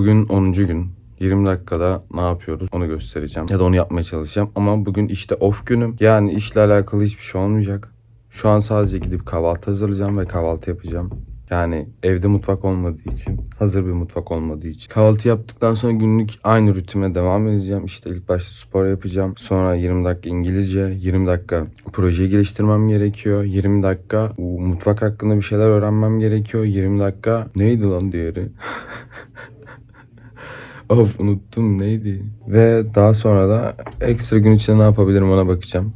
Bugün 10. gün. 20 dakikada ne yapıyoruz onu göstereceğim. Ya da onu yapmaya çalışacağım. Ama bugün işte off günüm. Yani işle alakalı hiçbir şey olmayacak. Şu an sadece gidip kahvaltı hazırlayacağım ve kahvaltı yapacağım. Yani evde mutfak olmadığı için, hazır bir mutfak olmadığı için. Kahvaltı yaptıktan sonra günlük aynı rutine devam edeceğim. İşte ilk başta spor yapacağım. Sonra 20 dakika İngilizce, 20 dakika projeyi geliştirmem gerekiyor. 20 dakika mutfak hakkında bir şeyler öğrenmem gerekiyor. 20 dakika neydi lan diğeri? Of unuttum neydi? Ve daha sonra da ekstra gün içinde ne yapabilirim ona bakacağım.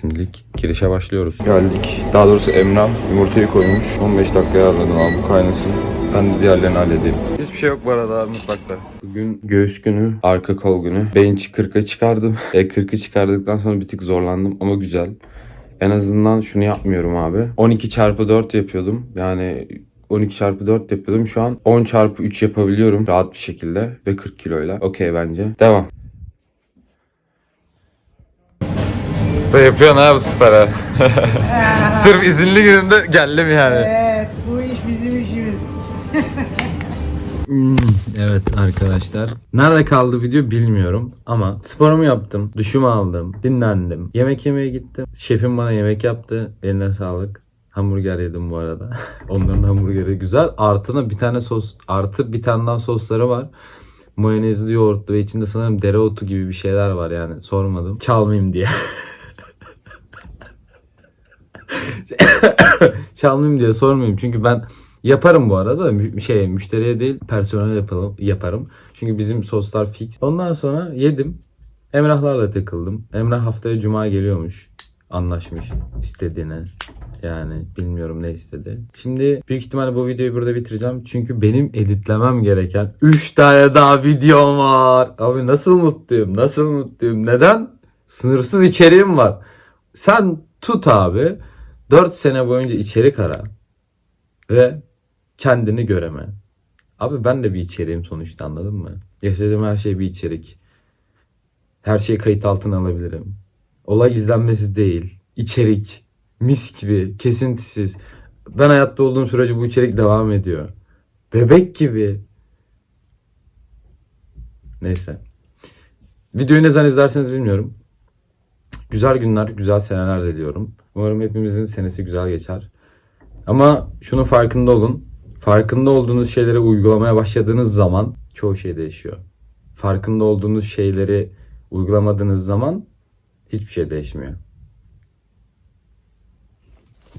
Şimdilik girişe başlıyoruz. Geldik. Daha doğrusu Emrah yumurtayı koymuş. 15 dakikaya aldım abi kaynasın. Ben de diğerlerini halledeyim. Hiçbir şey yok bu arada mutfakta. Bugün göğüs günü, arka kol günü. Bench 40'a çıkardım. E 40'ı çıkardıktan sonra bir tık zorlandım ama güzel. En azından şunu yapmıyorum abi. 12 çarpı 4 yapıyordum. Yani 12 çarpı 4 yapıyordum. Şu an 10 çarpı 3 yapabiliyorum rahat bir şekilde ve 40 kiloyla. Okey bence. Devam. Da yapıyorsun ha bu süper Sırf izinli günümde geldim yani. Evet, bu iş bizim işimiz. Hmm, evet arkadaşlar. Nerede kaldı video bilmiyorum ama sporumu yaptım, duşumu aldım, dinlendim. Yemek yemeye gittim. Şefim bana yemek yaptı. Eline sağlık. Hamburger yedim bu arada. Onların hamburgeri güzel. Artına bir tane sos, artı bir tane daha sosları var. Mayonezli yoğurtlu ve içinde sanırım dereotu gibi bir şeyler var yani sormadım. Çalmayayım diye. Çalmayayım diye sormayayım çünkü ben yaparım bu arada da mü- şey müşteriye değil personel yapalım, yaparım. Çünkü bizim soslar fix. Ondan sonra yedim. Emrahlarla takıldım. Emrah haftaya cuma geliyormuş. Anlaşmış istediğine. Yani bilmiyorum ne istedi. Şimdi büyük ihtimalle bu videoyu burada bitireceğim. Çünkü benim editlemem gereken 3 tane daha videom var. Abi nasıl mutluyum? Nasıl mutluyum? Neden? Sınırsız içeriğim var. Sen tut abi. 4 sene boyunca içerik ara. Ve kendini göreme. Abi ben de bir içeriğim sonuçta anladın mı? Yaşadığım her şey bir içerik. Her şeyi kayıt altına alabilirim. Olay izlenmesi değil. İçerik. Mis gibi. Kesintisiz. Ben hayatta olduğum sürece bu içerik devam ediyor. Bebek gibi. Neyse. Videoyu ne zaman izlerseniz bilmiyorum. Güzel günler, güzel seneler diliyorum. Umarım hepimizin senesi güzel geçer. Ama şunun farkında olun. Farkında olduğunuz şeyleri uygulamaya başladığınız zaman çoğu şey değişiyor. Farkında olduğunuz şeyleri uygulamadığınız zaman hiçbir şey değişmiyor.